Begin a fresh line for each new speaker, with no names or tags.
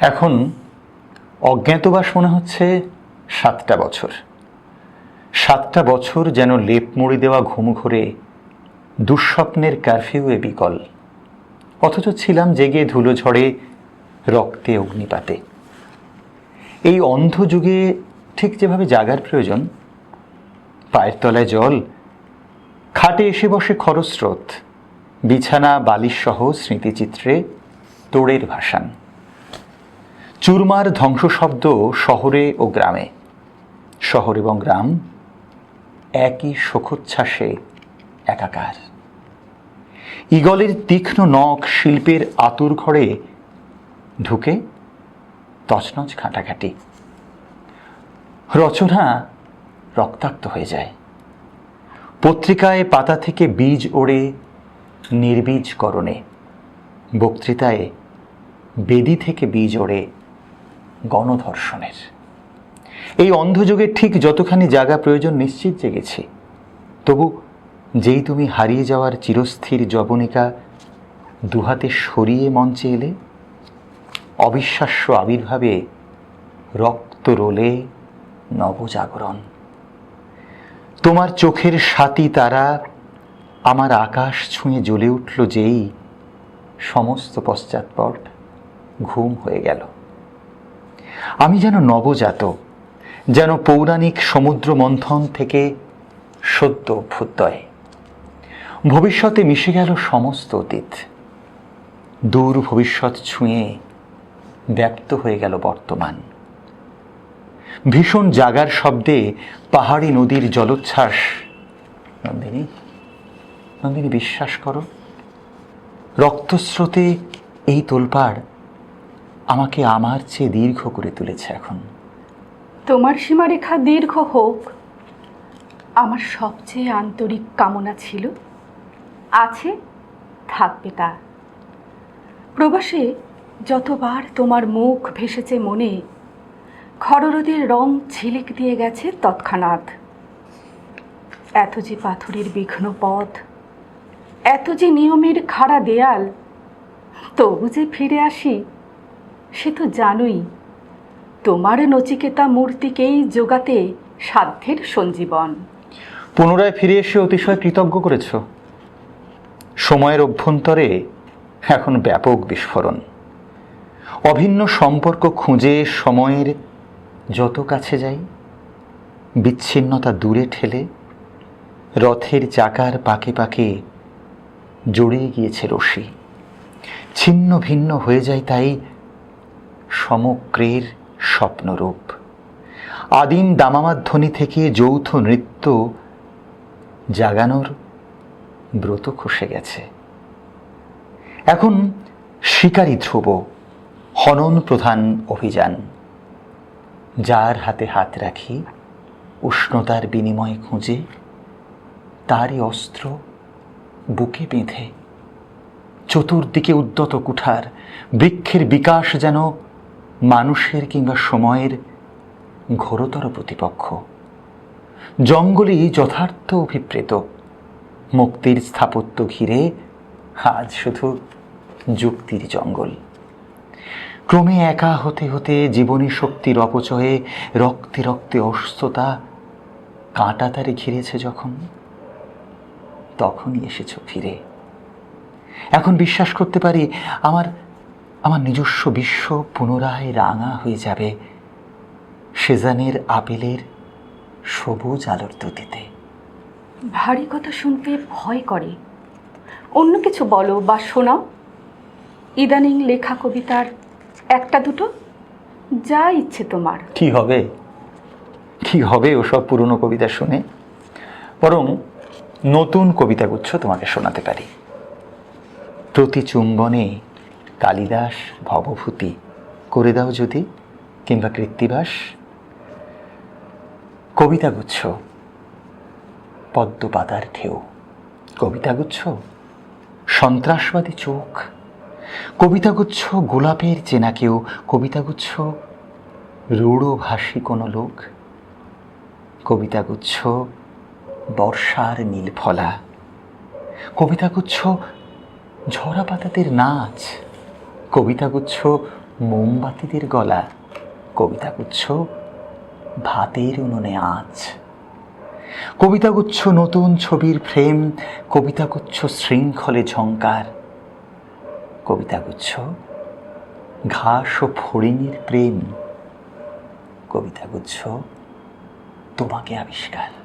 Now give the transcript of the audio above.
এখন অজ্ঞাতবাস মনে হচ্ছে সাতটা বছর। সাতটা বছর যেন লেপ মুড়ি দেওয়া ঘুম ঘুরে দুঃস্বপ্নের কারফিউয়ে বিকল। অথচ ছিলাম জেগে ধুলো ঝড়ে রক্তে অগ্নিপাতে। এই অন্ধ যুগে ঠিক যেভাবে জাগার প্রয়োজন, পায়ের তলায় জল, খাটে এসে বসে খরস্রোত, বিছানা বালিশ সহ স্মৃতিচিত্রে তোড়ের ভাসান। চুরমার ধ্বংস শব্দ শহরে ও গ্রামে। শহর এবং গ্রাম একই শোকোচ্ছ্বাসে একাকার। ইগলের তীক্ষ্ণ নখ শিল্পের আতুর ঘরে ঢুকে তছনছ ঘাঁটাঘাঁটি। রচনা রক্তাক্ত হয়ে যায়। পত্রিকায় পাতা থেকে বীজ ওড়ে নির্বীজকরণে। বক্তৃতায় বেদি থেকে বীজ ওড়ে গণধর্ষণের। এই অন্ধযুগের ঠিক যতখানি জায়গা প্রয়োজন নিশ্চিত জেগেছি। তবু যেই তুমি হারিয়ে যাওয়ার চিরস্থির যবনিকা দুহাতে সরিয়ে মঞ্চে এলে, অবিশ্বাস্য আবির্ভাবে রক্ত রোলে নবজাগরণ। তোমার চোখের সাতি তারা আমার আকাশ ছুঁয়ে জ্বলে উঠল যেই সমস্ত পশ্চাৎপট ঘুম হয়ে গেল। আমি যেন নবজাত, যেন পৌরাণিক সমুদ্র মন্থন থেকে সদ্য অভ্যুদয় ভবিষ্যতে মিশে গেল সমস্ত অতীত। দূর ভবিষ্যৎ ছুঁয়ে ব্যপ্ত হয়ে গেল বর্তমান। ভীষণ জাগার শব্দে পাহাড়ি নদীর জলোচ্ছ্বাস। নন্দিনী নন্দিনী বিশ্বাস করো, রক্তস্রোতে এই তোলপাড় আমাকে আমার চেয়ে দীর্ঘ করে তুলেছে এখন।
তোমার সীমারেখা দীর্ঘ হোক। আমার সবচেয়ে আন্তরিক কামনা ছিল, আছে, থাকবে তা। প্রবাসে যতবার তোমার মুখ ভেসেছে মনে, খররোদের রং ঝিলিক দিয়ে গেছে তৎক্ষণাৎ। এত যে পাথরের বিঘ্ন পথ, এত যে নিয়মের খাড়া দেয়াল, তবু যে ফিরে আসি সে তো জানোই। তোমার নচিকেতা মূর্তিকেই যোগাতে সাধ্যের সঞ্জীবন।
পুনরায় ফিরে এসে অতিশয় কৃতজ্ঞ করেছ। সময়ের অভ্যন্তরে এখন ব্যাপক বিস্ফোরণ। অভিন্ন সম্পর্ক খুঁজে সময়ের যত কাছে যাই, বিচ্ছিন্নতা দূরে ঠেলে রথের চাকার পাকে পাকে জড়িয়ে গিয়েছে রশি ছিন্ন ভিন্ন হয়ে যায় তাই সমগ্রের স্বপ্নরূপ। আদিম দামামাধ্বনি থেকে যৌথ নৃত্য জাগানোর ব্রত খসে গেছে। এখন শিকারী ধ্রুব, হনন প্রধান অভিযান। যার হাতে হাত রাখি, উষ্ণতার বিনিময় খুঁজে, তারই অস্ত্র বুকে বেঁধে। চতুর্দিকে উদ্যত কুঠার, বৃক্ষের বিকাশ যেন মানুষের কিংবা সময়ের ঘোরতর প্রতিপক্ষ। জঙ্গলই যথার্থ অভিপ্রেত। মুক্তির স্থাপত্য ঘিরে আজ শুধু যুক্তির জঙ্গল। ক্রমে একা হতে হতে জীবনী শক্তির অপচয়ে রক্তে রক্তে অসুস্থতা কাঁটা তারে ঘিরেছে যখন, তখনই এসেছ ফিরে। এখন বিশ্বাস করতে পারি, আমার আমার নিজস্ব বিশ্ব পুনরায় রাঙা হয়ে যাবে সেজানের আপেলের সবুজ আলোর দুতিতে
ভারী কথা শুনতে ভয় করে। অন্য কিছু বলো বা শোনাও। ইদানিং লেখা কবিতার একটা দুটো যা ইচ্ছে তোমার।
কি হবে? কি হবে ওসব পুরনো কবিতা শুনে? বরং নতুন কবিতাগুচ্ছ তোমাকে শোনাতে পারি। প্রতি চুম্বনে কালিদাস ভবভূতি। করে দাও যদি, কিংবা কৃত্তিবাস। কবিতাগুচ্ছ পদ্ম পাতার ঢেউ। কবিতাগুচ্ছ, সন্ত্রাসবাদী চোখ। কবিতাগুচ্ছ, গোলাপের চেনা কেউ। কবিতাগুচ্ছ, রূঢ়ভাষী কোনো লোক। কবিতাগুচ্ছ, বর্ষার নীলফলা কবিতাগুচ্ছ, ঝরা পাতাদের নাচ। কবিতাগুচ্ছ মোমবাতিদের গলা, কবিতাগুচ্ছ ভাতের উনুনে আঁচ। কবিতাগুচ্ছ নতুন ছবির ফ্রেম, কবিতাগুচ্ছ শৃঙ্খলে ঝঙ্কার কবিতাগুচ্ছ ঘাস ও ফড়িংয়ের প্রেম। কবিতাগুচ্ছ তোমাকে আবিষ্কার।